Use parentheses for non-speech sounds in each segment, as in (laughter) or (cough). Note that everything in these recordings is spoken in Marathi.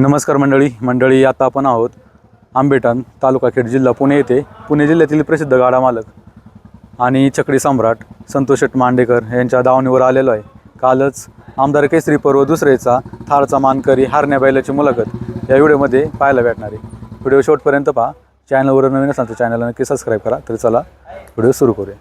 नमस्कार मंडळी. मंडळी आता आपण आहोत आंबेटन तालुका खेड जिल्हा पुणे येथे. पुणे जिल्ह्यातील प्रसिद्ध गाडा मालक आणि चकडी सम्राट संतोष शेट मांडेकर यांच्या दावणीवर आलेलो आहे. कालच आमदार केसरी पर्व दुसरेचा थारचा मानकरी हारण्या बैलाची मुलाखत या व्हिडिओमध्ये पाहायला भेटणार आहे. व्हिडिओ शेवटपर्यंत पहा. चॅनलवर नवीन असाल तर चॅनलला नक्की सबस्क्राईब करा. तर चला व्हिडिओ सुरू करूया.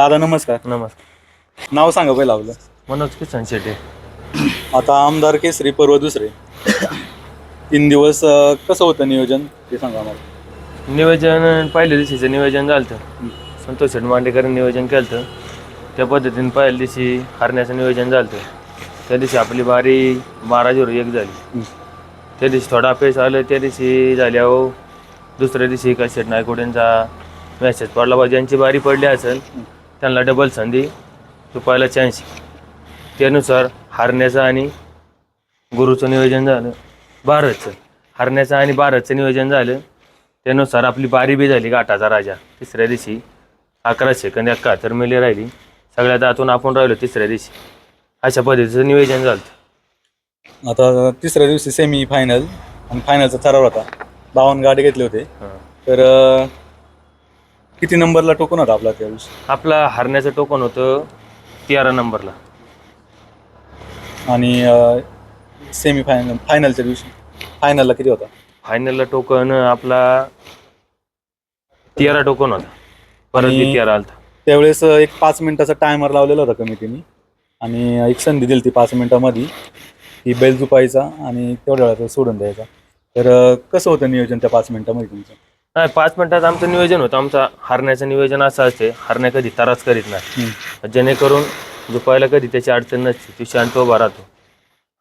दादा नमस्कार. नमस्कार. नाव सांगा पहिलं आपलं. मनोज किसन शेटे. आता आमदार केसरी पर्व दुसरे. तीन दिवस अं, कसं होतं नियोजन? ते सांगा मला नियोजन पहिल्या दिवशीचं नियोजन झालं होतं. संतोष शेट मांडेकरांनी नियोजन केलं होतं. त्या पद्धतीने पहिल्या दिवशी हरण्याचं नियोजन झालं होतं. त्या दिवशी आपली बारी बारा झिरो एक झाली. त्या दिवशी थोडा पेस आलं त्या दिवशी झाल्यावर दुसऱ्या दिवशी का शेट नायकोड्यांचा मॅसेज पडला बा ज्यांची बारी पडली असेल त्यांना डबल संधी चुपायला चान्स त्यानुसार हारण्याचं आणि गुरुचं नियोजन झालं. भारतचं हरण्याचं आणि भारतचं नियोजन झालं. त्यानुसार आपली बारी बी झाली गाठाचा राजा. तिसऱ्या दिवशी अकरा सेकंद एकाहत्तर मिली राहिली. सगळ्यात आतून आपण राहिलो तिसऱ्या दिवशी. अशा पद्धतीचं नियोजन झालं. आता तिसऱ्या दिवशी सेमी फायनल आणि फायनलचा ठराव होता. बावन्न गाडी घेतले होते. तर किती नंबरला टोकन होता आपला त्या दिवशी आपला हरण्याचं टोकन होतं तेरा नंबरला. आणि सेमी फायनल फायनलच्या दिवशी? फायनलला किती होता? फायनलला टोकन आपला तेरा टोकन होता. परत आणि- तेरा आलता. त्यावेळेस एक पाच मिनिटाचा टायमर लावलेला होता कमिटीने आणि एक संधी दिली ती पाच मिनिटामध्ये. की बैल झुपायचा आणि तेवढ्या वेळात सोडून द्यायचा. तर अं, कसं होतं नियोजन त्या पाच मिनिटामध्ये तुमचं? नाही पाच मिनिटात आमचं नियोजन होतं. आमचा हरण्याचं नियोजन असं असते. हरण्या कधी त्रास करीत नाही. जेणेकरून झोपायला कधी त्याची अडचण नसते. ती शांत उभा राहतो.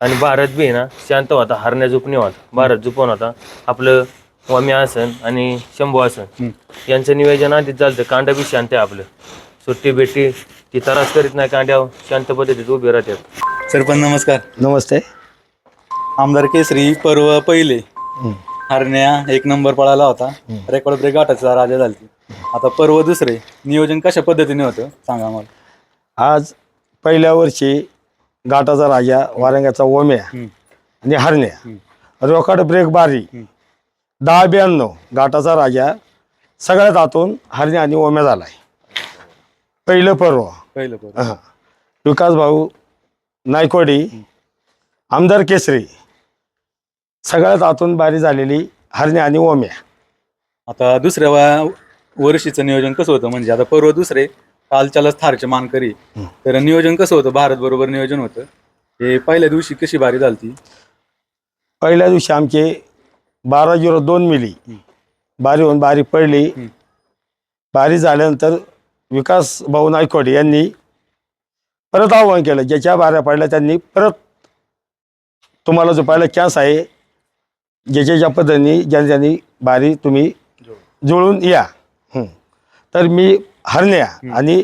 आणि भारत बी आहे ना शांत होता. हरण्या झोपणी होता. भारत झोपून होता. आपलं वामी आसन आणि शंभू आसन यांचं नियोजन आधीच चालतं कांडा बी शांत आहे आपलं. सुट्टी बेट्टी ती त्रास करीत नाही कांड्यावर. शांत पद्धतीत उभे राहतात. सरपंच नमस्कार. नमस्ते. आमदार केसरी पर्व पहिले. हरण्या एक नंबर पळाला होता. रेकॉर्ड ब्रेक गाठाचा राजा झालती आता पर्व दुसरे. नियोजन कशा पद्धतीने होतं? सांगा आम्हाला. आज पहिल्या वर्षी घाटाचा राजा वारंग्याचा ओम्या आणि हरण्या. रोकड ब्रेक बारी. दहा ब्याण्णव घाटाचा राजा सगळ्यात आतून हरण्या आणि ओम्या झालाय. पहिलं पर्व. पहिलं पर्व. हा. विकास भाऊ नायकोडी आमदार केसरी सगळ्यात आतून बारी झालेली हरण्या आणि ओम्या आता दुसऱ्या वा- वर्षीचं नियोजन कसं होतं? म्हणजे आता पर्व दुसरे कालच्यालाच थारचे मानकरी. तर नियोजन कसं होतं? भारत बरोबर नियोजन होतं. हे पहिल्या दिवशी कशी बारी झालती? पहिल्या दिवशी आमचे बारा झिरो दोन मिली. बारी होऊन बारी पडली. बारी झाल्यानंतर विकास भाऊ नायकोडे यांनी परत आव्हान केलं. ज्याच्या बाऱ्या पडल्या त्यांनी परत तुम्हाला जो पहिला चान्स आहे ज्याच्या ज्या पद्धतीने ज्या ज्यांनी बारी तुम्ही जुळून या. हं. तर मी हरण्या आणि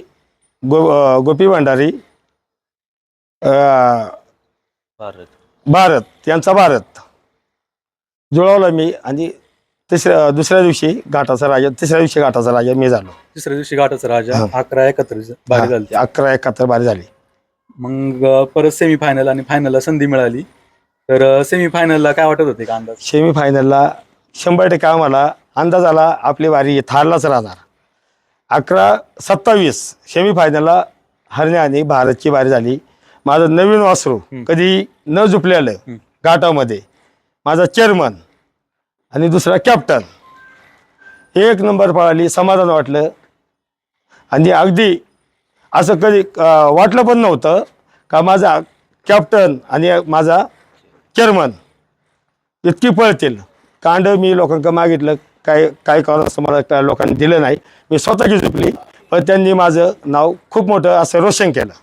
गो अं, गोपी भंडारी अं, भारत. भारत यांचा भारत. जुळवला मी आणि तिसऱ्या दुसऱ्या दिवशी घाटाचा राजा तिसऱ्या दिवशी घाटाचा राजा मी झालो. तिसऱ्या दिवशी घाटाचा राजा हा. अकरा एकत्र बारी झाली. हा, अकरा एकाहत्तर बारी झाली. मग अं, परत सेमी फायनल आणि फायनलला संधी मिळाली. तर सेमी फायनलला काय वाटत होते का अंदाज? सेमी फायनलला शंभर टक्के आम्हाला अंदाज आला आपली वारी थारलाच राहणार. अकरा सत्तावीस सेमी फायनलला हरण्याने भारतची वारी झाली. माझं नवीन वासरू कधी न झुपलेलं घाटामध्ये माझा चेअरमन आणि दुसरा कॅप्टन एक नंबर पळाली समाधान वाटलं. आणि अगदी असं कधी अं, वाटलं पण नव्हतं का माझा कॅप्टन आणि माझा चेअरमन इतकी पळतील. कांड मी लोकांना मागितलं. काय काय कारण असं मला त्या लोकांनी दिलं नाही. मी स्वतःची झुकली पण त्यांनी माझं नाव खूप मोठं असं रोशन केलं.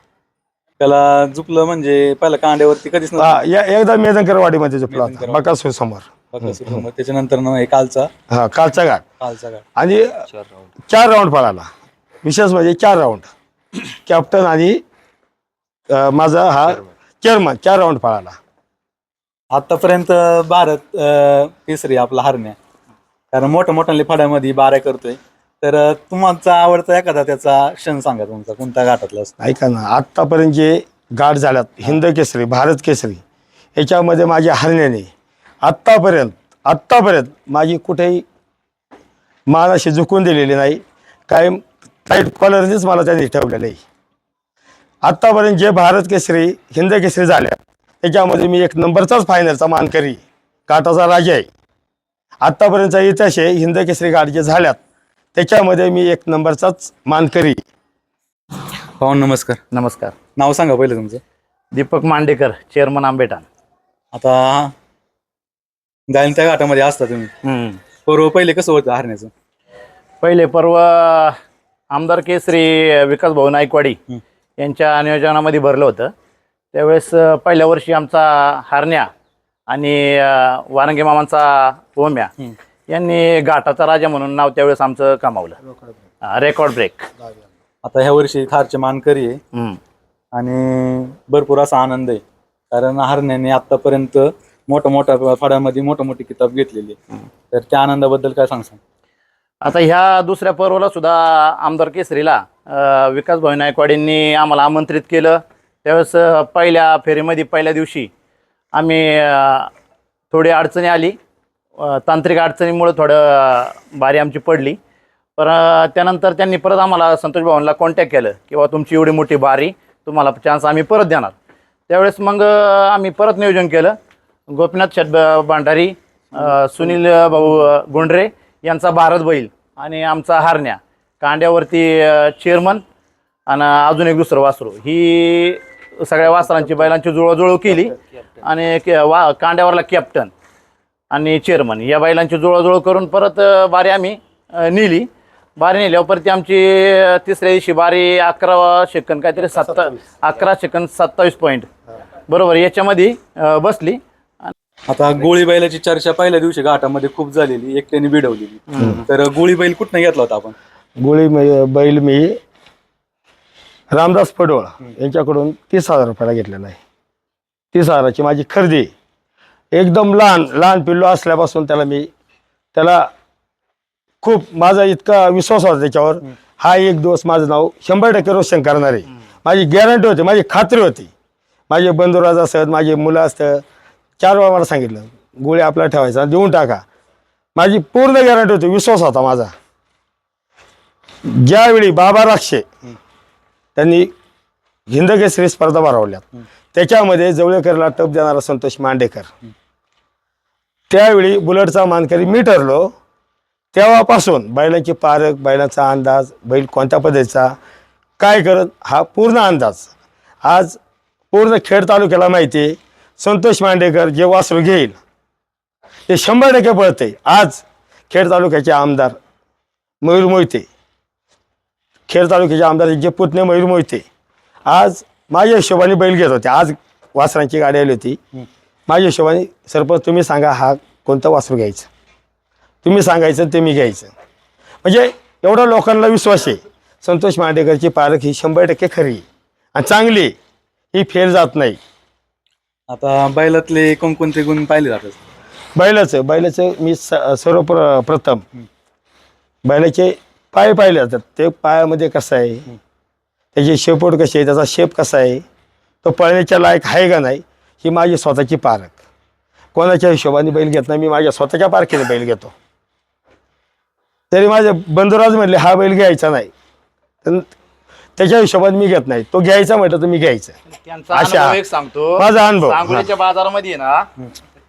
त्याला झुकलं म्हणजे पहिला कांड्यावरती कधीच नव्हतं. हा या- एकदा मेदनकरवाडीमध्ये झुकला होता. मेदनकरवाडी. बकासूर समोर मग त्याच्यानंतर ना हे कालचा. हा कालचा घाट. कालचा आणि चार राऊंड पळाला. विशेष म्हणजे चार राऊंड कॅप्टन आणि अं, माझा हा चेअरमन चार राऊंड पळाला. आतापर्यंत भारत अं, केसरी आपला हरण्या. कारण मोठ्या मोठ्या फड्यामध्ये बाऱ्या करतोय. तर अं, तुमचा आवडता एखादा त्याचा क्षण सांगा तुमचा कोणत्या घाटातला असतो? ऐका ना आत्तापर्यंत जे गाठ झाल्यात हिंद केसरी भारत केसरी याच्यामध्ये माझ्या हरण्याने आत्तापर्यंत आत्तापर्यंत माझी कुठेही मान अशी झुकून दिलेली नाही. कायम टाईट कॉलरनेच मला त्यांनी ठेवलेलं आहे. आत्तापर्यंत जे भारत केसरी हिंद केसरी झाल्या त्याच्यामध्ये मी एक नंबरचाच फायनलचा मानकरी घाटाचा राजा आहे. आत्तापर्यंतचा इतिहास आहे हिंद केसरी घाट जे झाल्यात त्याच्यामध्ये मी एक नंबरचाच मानकरी. पवन नमस्कार. नमस्कार. नाव सांगा पहिलं तुमचं. दीपक मांडेकर चेअरमन आंबेठाण आता जाईल त्या घाटामध्ये असता तुम्ही. पूर्व पहिले कसं होतं हरण्याचं? पहिले पर्व आमदार केसरी विकास भाऊ नाईकवाडी हं. यांच्या नियोजनामध्ये भरलं होतं. त्यावेळेस पहिल्या वर्षी आमचा हारण्या आणि वारंगे मामांचा ओम्या. यांनी घाटाचा राजा म्हणून नाव त्यावेळेस आमचं कमावलं रेकॉर्ड ब्रेक आता ह्या वर्षी थारचे मानकरी आहे. आणि भरपूर असा आनंद आहे. कारण हरण्याने आतापर्यंत मोठ्या मोठ्या फळामध्ये मोठं मोठी किताब घेतलेली. तर त्या आनंदाबद्दल काय सांगसान? आता ह्या दुसऱ्या पर्वाला सुद्धा आमदार केसरीला विकास भाऊ नायकवाडींनी आम्हाला आमंत्रित केलं. त्यावेळेस पहिल्या फेरीमध्ये पहिल्या दिवशी आम्ही थोडी अडचणी आली. तांत्रिक अडचणीमुळं थोडं भारी बारी आमची पडली. पर त्यानंतर त्यांनी परत आम्हाला संतोष भाऊंना कॉन्टॅक्ट केलं किंवा तुमची एवढी मोठी बारी तुम्हाला चान्स आम्ही परत देणार. त्यावेळेस मग आम्ही परत नियोजन केलं. गोपीनाथ शेट भांडारी सुनील भाऊ गुंडरे यांचा भारत बैल आणि आमचा हारण्या. कांड्यावरती चेअरमन आणि अजून एक दुसरं वासरू. ही सगळ्या वासरांची बैलांची जुळवाजुळव केली. आणि के- वा कांड्यावरला कॅप्टन आणि चेअरमन या बैलांची जुळवाजुळव करून परत अ, बारी आम्ही अ, नेली. बारी नेल्यावर परत ती आमची अ, तिसऱ्या दिवशी बारी अकरा सेकंद काहीतरी सत्ता अकरा सेकंद सत्तावीस पॉईंट बरोबर याच्यामध्ये अ, बसली. आता गोळी बैलाची चर्चा पहिल्या दिवशी घाटामध्ये खूप झालेली एकट्याने बिडवलेली. तर गोळी बैल कुठनं घेतला होता आपण? गोळी मी- बैल मी रामदास पडोळ यांच्याकडून तीस हजार रुपयाला घेतलेला आहे. तीस हजाराची माझी खरेदी एकदम लहान लहान पिल्लू असल्यापासून त्याला मी त्याला खूप माझा इतका विश्वास होता त्याच्यावर. हा एक दिवस माझं नाव शंभर टक्के रोशन करणार आहे. माझी गॅरंटी होती माझी खात्री होती. माझे बंधुराज असत माझे मुलं असतं चार वेळा मला सांगितलं गोळी आपल्याला ठेवायचा देऊन टाका. माझी पूर्ण गॅरंटी होती विश्वास होता माझा. ज्यावेळी बाबा राक्षे त्यांनी हिंद केसरी स्पर्धा भरवल्यात. त्याच्यामध्ये जवळेकरला टप देणारा संतोष मांडेकर. त्यावेळी बुलेटचा मानकरी मी ठरलो. तेव्हापासून बैलांची पारख बैलांचा अंदाज बैल कोणत्या पद्धतीचा काय करत हा पूर्ण अंदाज. आज पूर्ण खेड तालुक्याला माहिती आहे संतोष मांडेकर जे वासरू घेईल ते शंभर टक्के पळते आज खेड तालुक्याचे आमदार मयूर मोहिते. खेड तालुक्याचे आमदार जे पुतणे मयूर मोहिते. आज माझ्या हिशोबाने बैल घेत होते. आज वासरांची गाडी आली होती. माझ्या हिशोबाने सरपंच तुम्ही सांगा हा कोणतं वासरू घ्यायचं? तुम्ही सांगायचं ते मी घ्यायचं. म्हणजे एवढा लोकांना विश्वास आहे. संतोष मांडेकरची पारख ही शंभर टक्के खरी. आणि चांगली. ही फेल जात नाही. आता बैलातले कोणकोणते गुण पाहिले जातात? बैलाचं बैलाचं मी स सर्व प्रथम बैलाचे पाय पाहिले जातात ते पायामध्ये कसं आहे? त्याची शेपूट कशी आहे? त्याचा शेप कसा आहे? तो पळण्याच्या लायक आहे का नाही? ही माझी स्वतःची पारख. कोणाच्या हिशोबाने बैल घेत नाही मी माझ्या स्वतःच्या पारखीने बैल घेतो. तरी माझे बंधुराज म्हणले हा बैल घ्यायचा नाही. त्याच्या हिशोबाने मी घेत नाही. तो घ्यायचा म्हटलं तर मी घ्यायचं. त्यांचा अशा. अनुभव एक सांगतो. माझा अनुभव. सांगोलीच्या बाजारामध्ये ना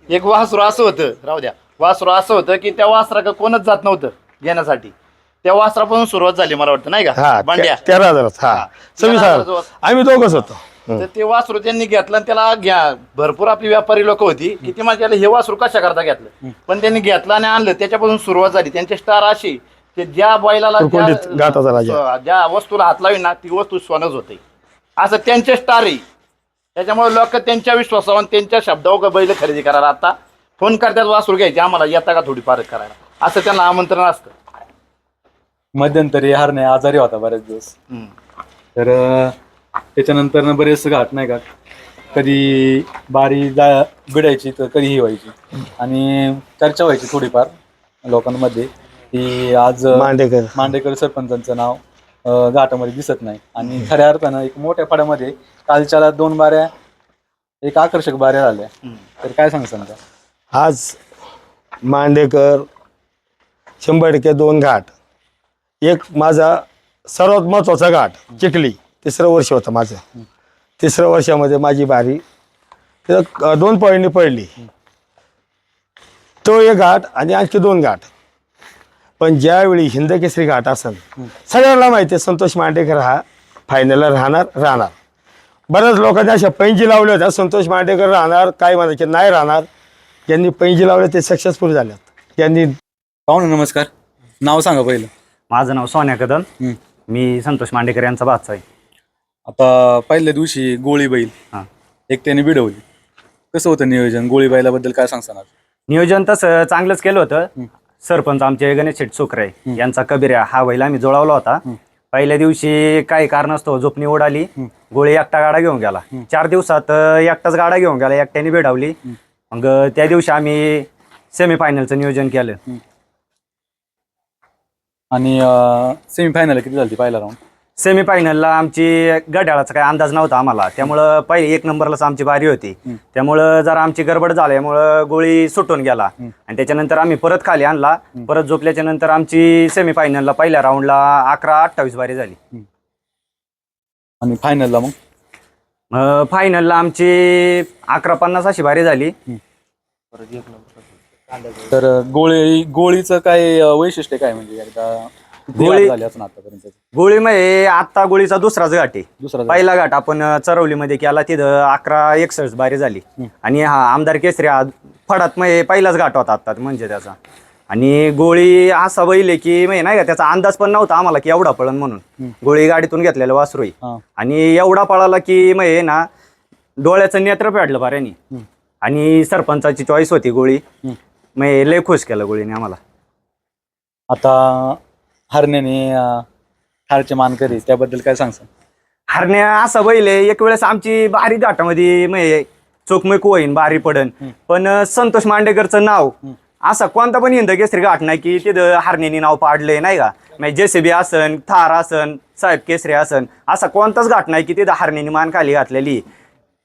एक वासरू असं होतं राहू द्या. वासरू असं होतं की त्या वासरा कोणच जात नव्हतं घेण्यासाठी. त्या वासरापासून सुरुवात झाली मला वाटतं नाही हा का तेरा हजारात हा. सव्वीस हजार. आम्ही दोघंच होतो. तर ते वासरू त्यांनी घेतलं आणि त्याला घ्या भरपूर आपली व्यापारी लोक होती. की ती त्याला हे वासरू कशा करता घेतलं? पण त्यांनी घेतलं आणि आणलं. त्याच्यापासून सुरुवात झाली. त्यांचे स्टार अशी की ज्या बैलाला ज्या- वस्तूला हात लावी ना ती वस्तू सोनच होते. असं त्यांचे स्टार आहे. त्याच्यामुळे लोक त्यांच्या विश्वासावर आणि त्यांच्या शब्दावर बैल खरेदी करायला आता फोन करतात वासरू घ्यायचे आम्हाला येता का थोडी पारख करायला? असं त्यांना आमंत्रण असतं. मध्यंतरी हरणे आजारी होता बरेच दिवस. तर अं, त्याच्यानंतर बरेच घाट नाही का? कधी बारी जा बिडायची तर कधीही व्हायची. आणि चर्चा व्हायची थोडीफार लोकांमध्ये. की आज अं, मांडेकर. मांडेकर सरपंचांचं नाव अं, घाटामध्ये दिसत नाही. आणि खऱ्या अर्थानं एक मोठ्या पाड्यामध्ये कालच्याला दोन बाऱ्या एक आकर्षक बाऱ्या झाल्या. तर काय सांगसान का आज मांडेकर शंभर टक्के दोन घाट. एक माझा सर्वात महत्त्वाचा घाट चिखली. तिसरं वर्ष होतं माझं. तिसऱ्या वर्षामध्ये माझी बारी तर दोन पॉईंटनी पडली. तो एक घाट आणि आणखी दोन घाट पण ज्यावेळी हिंदकेसरी घाट असेल सगळ्यांना माहिती आहे संतोष मांडेकर हा फायनलला राहणार राहणार. बऱ्याच लोकांनी अशा पैंजी लावल्या होत्या संतोष मांडेकर राहणार काय म्हणायचे नाही राहणार. ज्यांनी पैंजी लावले ते सक्सेसफुल झाल्यात. त्यांनी पाहुणे नमस्कार. नाव सांगा पहिलं. माझं नाव सोन्या कदम. हम्म. मी संतोष मांडेकर यांचा बादचा आहे. आता पहिल्या दिवशी गोळी बैल हां. एकट्याने बिडवली. कसं होतं नियोजन? गोळी बैलाबद्दल काय सांगणार नियोजन तसं चांगलंच केलं होतं. सरपंच आमचे गणेश शेठ सुकरे यांचा कबिऱ्या हा बैल आम्ही जोडावला होता. पहिल्या दिवशी काही कारणास्तव झोपणी उडाली. गोळी एकटा गाडा घेऊन गेला. चार दिवसात अं, एकटाच गाडा घेऊन गेला एकट्याने भिडावली मग अं, त्या दिवशी आम्ही सेमीफायनलचं नियोजन केलं. आणि सेमीफायनल किती झाली पहिला राऊंड सेमीफायनलला आमची गड्याळाचा काही अंदाज नव्हता आम्हाला. त्यामुळं पहिले एक नंबरलाच आमची बारी होती. त्यामुळं जरा आमची गडबड झाल्यामुळं गोळी सुटून गेला. आणि त्याच्यानंतर आम्ही परत खाली आणला. परत झोपल्याच्या नंतर आमची सेमीफायनलला पहिल्या राऊंडला अकरा अठ्ठावीस बारी झाली. आणि फायनलला मग? फायनलला आमची अकरा पन्नास अशी बारी झाली. तर गोळी गोळीचं काय अं, वैशिष्ट्य काय म्हणजे एकदा किती गोळी- घाट झाले आतापर्यंत? म्हणजे आत्ता गोळीचा दुसराच घाट आहे. दुसरा पहिला घाट आपण चरवलीमध्ये केला तिथं अकरा एकसष्ट बारी झाली. आणि हा आमदार केसरी हा फडात म्हणजे पहिलाच घाट होता आता म्हणजे त्याचा. आणि गोळी असा बैल की म्हणजे नाही का त्याचा अंदाज पण नव्हता आम्हाला की एवढा पळन म्हणून. गोळी गाडीतून घेतलेलं वासरू आहे. हा. आणि एवढा पळाला की म्हणजे ना डोळ्याचं नेत्र पेटलं पाऱ्यानी आणि सरपंचाची चॉईस होती गोळी. म्हणजे लय खुश केलं गोळीने आम्हाला. आता हरण्याने अं, ठारचे मानकरी त्याबद्दल काय सांगसान हरण्या असा बैल आहे एक वेळेस आमची बारी घाटामध्ये म्हणजे चोखमेक होईन बारी पडन. पण अं, संतोष मांडेकरचं नाव. असा कोणता पण हिंद केसरी घाट नाही की तिथं हरण्यानी नाव पाडलंय नाही का? म्हणजे जेसीबी असन थार असन साहेब केसरी असन असा कोणताच घाट नाही की तिथं हरण्यानी मान खाली घातलेली.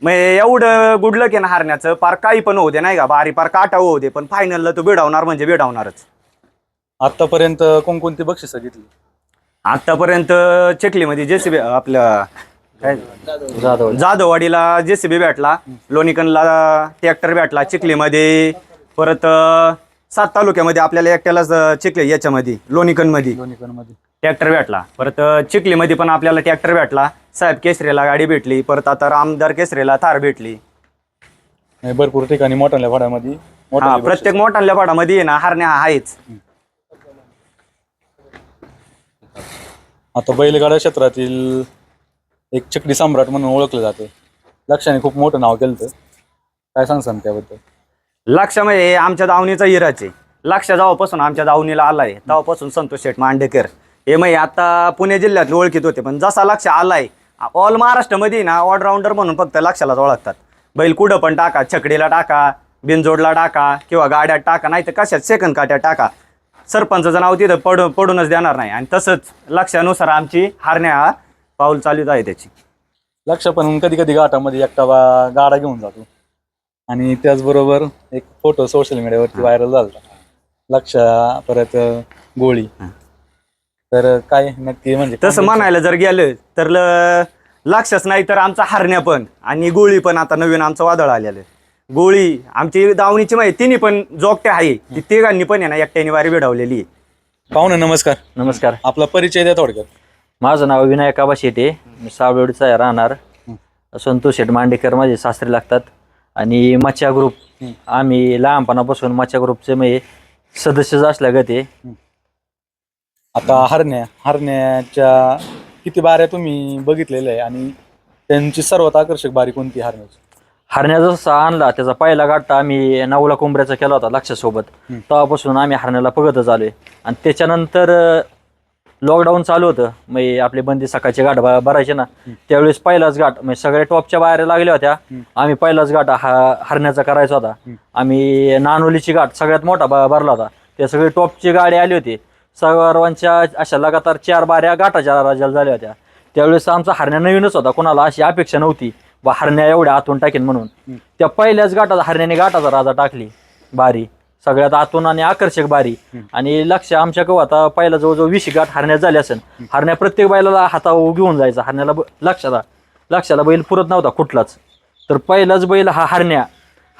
म्हणजे एवढं गुडलक आहे ना हरण्याचं. पार काही पण होऊ दे नाही का? बारी पार काटा होऊ दे पण फायनलला तो बिडावणार म्हणजे बिडावणारच. आतापर्यंत कोणकोणती बक्षिसं घेतली आतापर्यंत चिखलीमध्ये जेसीबी आपलं काय? जाधववाडीला जेसीबी भेटला लोणीकनला ट्रॅक्टर भेटला चिखलीमध्ये परत अं, सात तालुक्यामध्ये आपल्याला एकट्यालाच अं, चिखली याच्यामध्ये लोणीकनमध्ये दोन्हीकडमध्ये ट्रॅक्टर भेटला. परत अं, चिखलीमध्ये पण आपल्याला ट्रॅक्टर भेटला. साहेब केसरीला गाडी भेटली परत आता रामदार केसरीला थार भेटली. भरपूर ठिकाणी मोठ्या भाड्यामध्ये हा मोठाले प्रत्येक मोठ्या पाडामध्ये आहे ना हरण्या आहेच. आता बैलगाडा क्षेत्रातील एक चक्री सम्राट म्हणून ओळखलं जाते. लक्षाने खूप मोठं नाव केलं काय सांगसान त्याबद्दल? लक्ष म्हणजे आमच्या दावणीचा हिराच आहे. लक्ष जेव्हापासून आमच्या दावणीला आलाय. तेव्हापासून संतोष शेठ मांडेकर. हे म्हणजे आता पुणे जिल्ह्यात ओळखीत होते पण जसा लक्ष आलाय ऑल महाराष्ट्रामध्ये ना ऑलराऊंडर म्हणून फक्त लक्षालाच ओळखतात. बैल कुठं पण टाका छकडीला टाका बिनजोडला टाका किंवा गाड्यात टाका नाही तर कशात सेकंद काट्यात टाका. सरपंचाचं नाव तिथं पडू पडूनच देणार नाही. आणि तसंच लक्षानुसार आमची हारण्या हा पाऊल चालूच आहे त्याची. लक्ष पण कधी कधी घाटामध्ये एकटा बा- गाडा घेऊन जातो. आणि त्याचबरोबर एक फोटो सोशल मीडियावरती व्हायरल झाला. लक्ष परत गोळी. तर काय नक्की म्हणजे तसं म्हणायला जर गेलं तर ल- लक्षच नाही तर आमचा हारण्या पण आणि गोळी पण आता नवीन आमचं वादळ आलेलं गोळी आमची दावणीची माहिती तिन्ही पण जोगट्या आहे. ती तिघांनी पण आहे ना एकट्याने वारी भिडवलेली आहे. पाहुणे नमस्कार. नमस्कार. आपला परिचय द्या थोडक्यात. माझं नाव विनायक आबा शेटे. मी सावळवडीचा आहे राहणार. संतोष शेट मांडेकर माझे सासरे लागतात. आणि मच्छा ग्रुप आम्ही लहानपणापासून मच्छा ग्रुपचे म्हणजे सदस्य असल्या गते. आता हरण्या हरण्याच्या किती बाऱ्या तुम्ही बघितलेल्या आहे आणि त्यांची सर्वात आकर्षक बारी कोणती हरण्याची? हरण्या जसा आणला त्याचा पहिला गाठा आम्ही नवला कोंबऱ्याचा केला होता लक्षासोबत. तेव्हापासून आम्ही हरण्याला बघतच आलोय आणि त्याच्यानंतर लॉकडाऊन चालू होतं. म्हणजे आपले बंदी सकाळचे गाठ भरायचे ना. त्यावेळेस पहिलाच गाठ म्हणजे सगळ्या टॉपच्या बाहेर लागल्या होत्या. आम्ही पहिलाच गाठ हा हरण्याचा करायचा होता. आम्ही नानोलीची गाठ सगळ्यात मोठा भरला होता. ते सगळे टॉपची गाडी आली होती. सर्वांच्या अशा लगातार चार बाऱ्या गाठाच्या राजाला झाल्या होत्या. त्यावेळेस आमचा हरण्या नवीनच होता. कोणाला अशी अपेक्षा नव्हती. वा हरण्या एवढ्या आतून टाकेन म्हणून. त्या पहिल्याच गाठात हरण्याने गाठाचा राजा टाकली. बारी. सगळ्यात आतून आणि आकर्षक बारी. आणि लक्ष आमच्या कव आता पहिला जवळजवळ वीस गाठ हरण्या झाल्या असेल. हरण्या प्रत्येक बैलाला हातावर घेऊन जायचा. हरण्याला ब- लक्षाला लक्षाला बैल पुरत नव्हता कुठलाच. तर पहिलाच बैल हा हरण्या.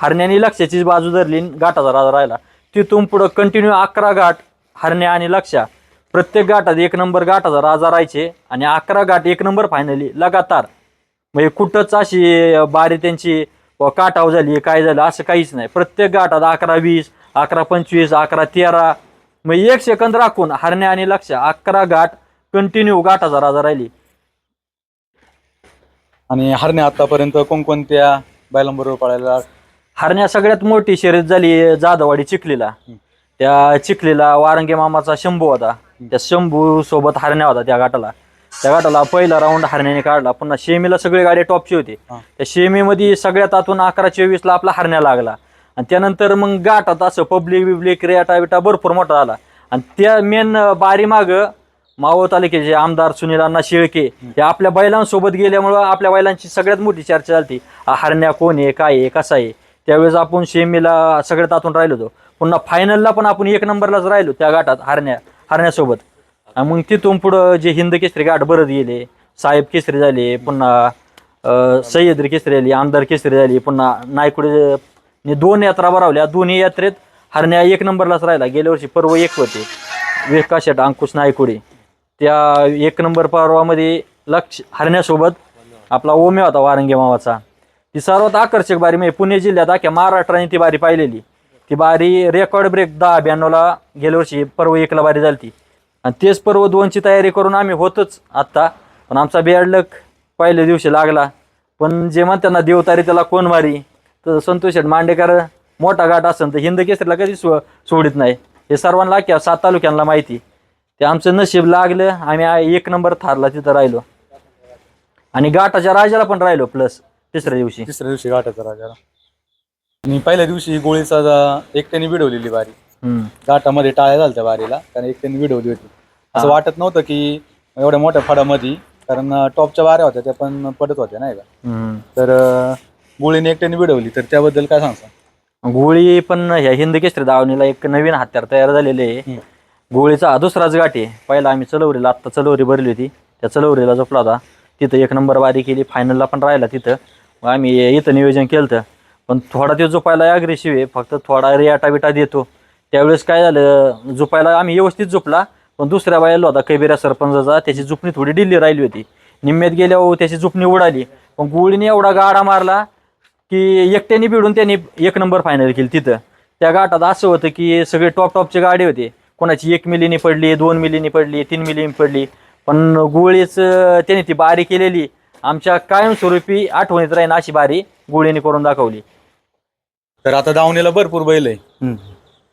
हरण्याने लक्षाची बाजू धरली गाठाचा राजा राहिला. तिथून पुढं कंटिन्यू अकरा गाठ हरण्या आणि लक्षा प्रत्येक गाठात एक नंबर गाठाचा राजा राहायचे आणि अकरा गाठ एक नंबर फायनली लगातार. म्हणजे कुठंच अशी बारी त्यांची काटाव झाली काय झालं असं काहीच नाही. प्रत्येक गाठात अकरा वीस अकरा पंचवीस अकरा तेरा. मग एक सेकंद राखून हरण्या आणि लक्ष अकरा गाठ कंटिन्यू गाठाचा राजा राहिली. आणि हरण्या आतापर्यंत कोणकोणत्या बैलांबरोबर पळायला हरण्या सगळ्यात मोठी शर्यत झाली जाधववाडी चिखलीला. त्या चिखलीला वारंगे मामाचा शंभू होता. त्या शंभू सोबत हरण्या होता त्या गाठाला. त्या गाठाला पहिला राऊंड हरण्याने काढला. पुन्हा शेमीला सगळी गाडी टॉपची होती. त्या शेमीमध्ये सगळ्यात आतून अकरा चोवीसला आपला हरण्या लागला. आणि त्यानंतर मग गाठात असं पब्लिक बिब्लिक रेटा बिटा भरपूर मोठा आला आणि त्या मेन बारी माग मावळ तालुक्याचे आमदार सुनील अण्णा शेळके हे आपल्या बैलांसोबत गेल्यामुळं आपल्या बैलांची सगळ्यात मोठी चर्चा झाली हरण्या कोण आहे काय आहे कसा आहे? त्यावेळेस आपण शेमीला सगळ्यात आतून राहिलो होतो. पुन्हा फायनलला पण आपण एक नंबरलाच राहिलो त्या गाठात हरण्या हरण्यासोबत. मग तिथून पुढं जे हिंद केसरी गाठ भरत गेले साहेब केसरी झाले पुन्हा अं, सह्याद्री केसरी झाली आमदार केसरी झाली पुन्हा नायकुडे दोन यात्रा भरावल्या. दोन्ही यात्रेत हरण्या एक नंबरलाच राहिला. गेल्या वर्षी पर्व एक होते. विकाशेट अंकुश नायकुडे. त्या एक नंबर पर्वामध्ये लक्ष हरण्यासोबत आपला ओम्या होता वारंगे मावाचा ती सर्वात आकर्षक बारी म्हणजे पुणे जिल्ह्यात अख्या महाराष्ट्राने ती बारी पाहिलेली. ती बारी रेकॉर्ड ब्रेक दहा ब्याण्णवला गेल्या वर्षी पर्व एकला बारी झाली ती आणि तेच पर्व दोनची तयारी करून आम्ही होतोच आत्ता. पण आमचा बेडलक पहिल्या दिवशी लागला. पण जे म्हणताना देवतारी त्याला कोण मारी? तर संतोष मांडेकर मोठा गाठ असेल तर हिंद केसरीला कधी सो सोडित नाही. हे सर्वांना अख्ख्या सात तालुक्यांना माहिती. ते आमचं नशीब लागलं आम्ही एक नंबर थारला तिथं राहिलो. आणि गाठाच्या राजाला पण राहिलो प्लस तिसऱ्या दिवशी. तिसऱ्या दिवशी गाठाच्या राजाला. आणि पहिल्या दिवशी गोळीचा जा- एकट्याने विडवलेली बारी हम्म. घाटामध्ये टाळ्या झाल्या त्या बारीला कारण एकट्याने विडवली होती. असं वाटत नव्हतं की एवढ्या मोठ्या फडामध्ये कारण टॉपच्या बाऱ्या होत्या त्या पण पडत होत्या नाही का? हम्म. तर अं, गोळीने एकट्याने विडवली तर त्याबद्दल काय सांगता? गोळी पण ह्या हिंद केसरी दावणीला एक नवीन हत्यार तयार झालेले आहे. गोळीचा हा दुसराच गाठ आहे. पहिला आम्ही चलवरीला आत्ता चलवरी भरली होती. त्या चलवरीला झोपला होता. तिथं एक नंबर बारी केली. फायनलला पण राहिला तिथं. मग आम्ही इथं नियोजन केलं होतं. पण थोडा ते झोपायला अग्रेसिव्ह आहे. फक्त थोडा रियाटा बिटा देतो. त्यावेळेस काय झालं झोपायला आम्ही व्यवस्थित झोपला पण दुसऱ्या बायला होता कैबेऱ्या सरपंचाचा त्याची झोपणी थोडी डिल्ली राहिली होती. निम्म्यात गेल्यावर त्याची झुपणी उडाली. पण गोळीने एवढा गाडा मारला की एकट्याने भिडून त्यांनी एक नंबर फायनल केली तिथं. त्या गाठात असं होतं की सगळे टॉप टॉपचे गाडी होते. कोणाची एक मिलीनी पडली दोन मिलीनी पडली तीन मिलीनी पडली. पण गोळीच त्याने ती बारी केलेली. आमच्या कायमस्वरूपी आठवणीत राहीन अशी बारी गोळीने करून दाखवली. तर आता दावणीला भरपूर बैल आहे.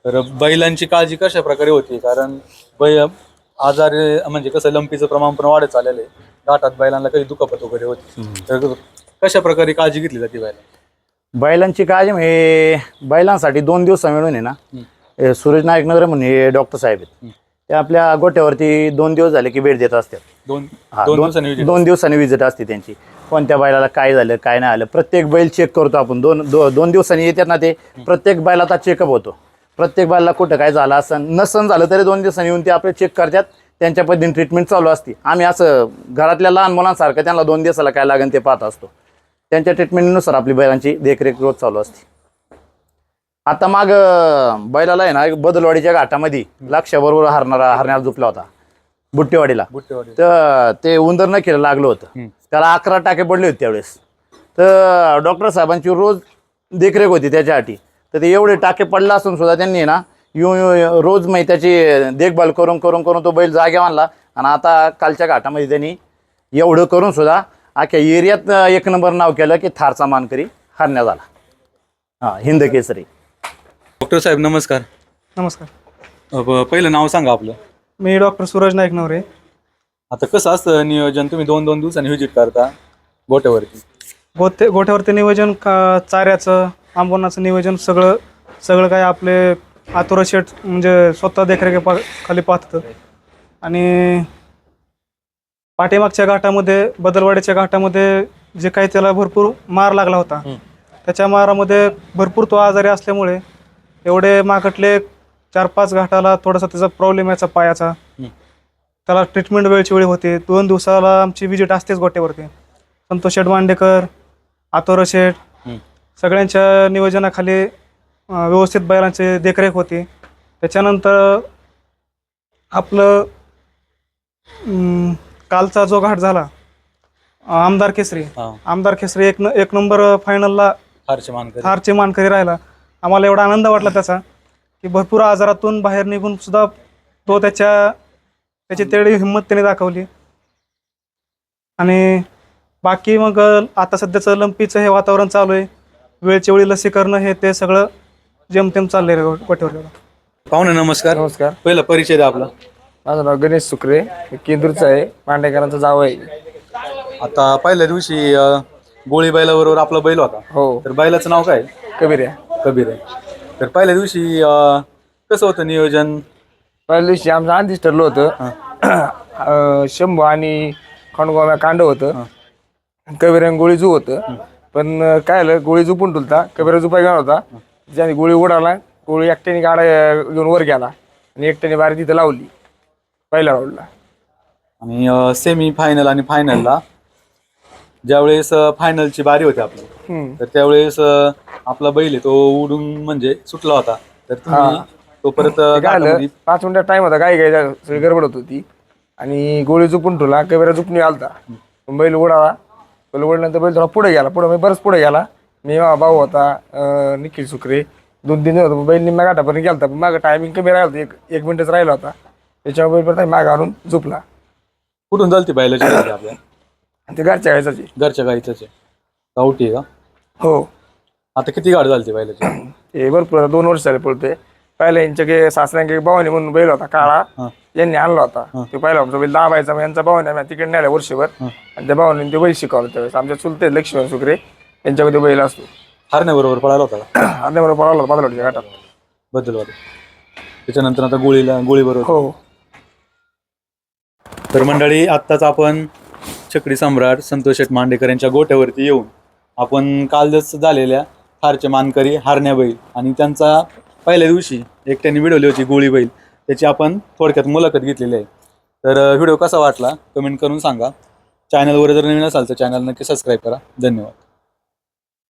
तर बैलांची काळजी कशा प्रकारे होती? कारण बै आजार म्हणजे कसं लंपीचं प्रमाण पण वाढत चाललेलं आहे. घाटात बैलांना कधी दुखापत वगैरे होती. तर कशा प्रकारे काळजी घेतली जाते बैला बैलांची काळजी म्हणजे बैलांसाठी दोन दिवस मिळून आहे ना. हे सूरज नाईक नगर म्हणून हे डॉक्टर साहेब आहेत. ते आपल्या गोट्यावरती दोन दिवस झाले की भेट देत असतात. दोन. दोन दिवसांनी विजिट असते त्यांची. कोणत्या बैलाला काय झालं काय नाही आलं. प्रत्येक बैल चेक करतो आपण. दोन दो, दोन दिवसांनी येतात ना ते. प्रत्येक बैलाचा चेकअप होतो. प्रत्येक बैलाला कुठं काय झालं असं नसन झालं तरी दोन दिवसांनी येऊन ते आपले चेक करतात. त्यांच्या पद्धतीने ट्रीटमेंट चालू असते. आम्ही असं घरातल्या लहान मुलांसारखं त्यांना दोन दिवसाला काय लागेल ते पाहत असतो. त्यांच्या ट्रीटमेंटनुसार आपली बैलांची देखरेख रोज चालू असते. आता माग बैलाला आहे ना एक बदलवाडीच्या घाटामध्ये लक्षाबरोबर हरणारा हरण्याला झोपला होता. बुट्टेवाडीला. बुट्टेवाडी. तर ते उंदर न केलं लागलं होतं. त्याला अकरा टाके पडले होते त्यावेळेस. तर डॉक्टर साहेबांची रोज देखरेख होती त्याच्यासाठी. तर ते एवढे टाके पडला असून सुद्धा त्यांनी ना येऊन येऊन रोज मग त्याची देखभाल करून करून करून तो बैल जागे आणला. आणि आता कालच्या घाटामध्ये त्यांनी एवढं करून सुद्धा अख्ख्या एरियात एक नंबर नाव केलं की थारचा मानकरी हरण्यात आला हां हिंद केसरी. डॉक्टर साहेब नमस्कार. नमस्कार. अ, प- पहिलं नाव सांगा आपलं. मी डॉक्टर सूरज नाईक नवरे आता कसं असतं नियोजन? तुम्ही दोन दोन दिवसांनी व्हिजिट करता गोट्यावरती गोते गोठ्यावरती नियोजन का चाऱ्याचं आंबोनाचं नियोजन सगळं सगळं काय आपले आतुरा शेट म्हणजे स्वतः देखरेखी पा खाली पाहतं आणि पाठीमागच्या घाटामध्ये बदलवाडीच्या घाटामध्ये जे काही त्याला भरपूर मार लागला होता त्याच्या मारामध्ये भरपूर तो आजारी असल्यामुळे एवढे मागटले चार पाच घाटाला थोडासा त्याचा प्रॉब्लेम याचा पायाचा. त्याला ट्रीटमेंट वेळची वेळी होते. दोन दिवसाला आमची विजिट असतेच गोट्यावरती. संतोष शेठ मांडेकर आतोर शेठ सगळ्यांच्या नियोजनाखाली व्यवस्थित बैलांची देखरेख होती. त्याच्यानंतर आपलं कालचा जो घाट झाला आमदार केसरी. आमदार केसरी एक न एक नंबर फायनलला थारचे मानकरी राहिला. आम्हाला एवढा आनंद वाटला त्याचा. की भरपूर आजारातून बाहेर निघून सुद्धा तो त्याच्या त्याची तेवढी हिंमत त्याने दाखवली. आणि बाकी मग आता सध्याचं लंपीचं हे वातावरण चालू आहे. वेळच्या वेळी लसीकरण हे ते सगळं जेमतेम चाललंय गोट्यावर पाहुणे नमस्कार. नमस्कार. पहिला परिचय द्या आपला. माझं नाव गणेश सुकरे. मी केंदूरचा आहे. मांडेकरांचा जाव आहे. आता पहिल्या दिवशी अ, गोळी बैलाबरोबर आपला बैल होता. हो. तर बैलाचं नाव काय? कबीर आहे. कबीर आहे. तर पहिल्या दिवशी अ, कसं होतं नियोजन? पहिल्या दिवशी आमचं आधीच ठरलं होतं. अं, शंभू आणि खंडगोम्या कांड होतं. कबीर आणि गोळी जू होतं. पण अं, काय झालं गोळी झुपून ठुलता कबीरा झुपाय गेला होता. त्याने गोळी उडाला गोळी एकट्याने गाडा घेऊन वर गेला आणि एकट्याने बारी तिथं लावली पहिल्या राऊंडला आणि सेमी फायनल आणि फायनलला ज्यावेळेस फायनलची बारी होती आपली. तर त्यावेळेस आपला बैल आहे तो उडून म्हणजे सुटला होता. तर तुम्ही तो परत पाच मिनिटात टाइम होता काय काय सगळी गडबड होत होती. आणि गोळी झुपून ठेवला कबीरा झुपणी आलता. बैल उडाला. बैल उडल्यानंतर बैल थोडा पुढे गेला पुढे बरंच पुढे गेला. मी माझा भाऊ होता अं, निखिल सुकरे. दोन तीन होतो बैल निम्म्या घाटापर्यंत गेलता पण मागं टायमिंग कमी राहिला होता एक एक मिनिटच राहिला होता. त्याच्यामुळे बैल परत मागं आणून झोपला. कुठून चालते बैलाची गाडी आपल्या आणि ते घरच्या घ्यायचं घरच्या गाईचंच आहे. गावठी आहे का? हो. आता किती गाडी चालते बैलाची? ते भरपूर दोन वर्ष झाले पळते पहिला यांच्या काही सासऱ्यांचे भावाने म्हणून बैल होता काळा. यांनी आणला होता. ते पहिला आमचा बैल दाबायचा मग यांचा भावाने आम्ही तिकडे नेला वर्षभर. आणि त्या भावाने ते बैल शिकवलं त्यावेळेस. आमच्या चुलते लक्ष्मण सुकरे यांच्यामध्ये बैल असतो. हरण्याबरोबर पळाला होता का? (clears throat) अर्ध्या बरोबर पळाला होता बाजूला घाटात. बद्दलवाडी त्याच्यानंतर आता गोळीला गोळी बरोबर हो. तर मंडळी आत्ताच आपण छकडी सम्राट संतोष शेठ मांडेकर यांच्या गोट्यावरती येऊन आपण कालच झालेल्या हारचे मानकरी हारण्या बैल आणि त्यांचा पहिल्या दिवशी एकट्याने त्यांनी होती गोळी बैल त्याची आपण थोडक्यात मुलाखत घेतलेली आहे. तर व्हिडिओ कसा वाटला? कमेंट करून सांगा. चॅनलवर जर नवीन असाल तर चॅनल नक्की सबस्क्राईब करा. धन्यवाद.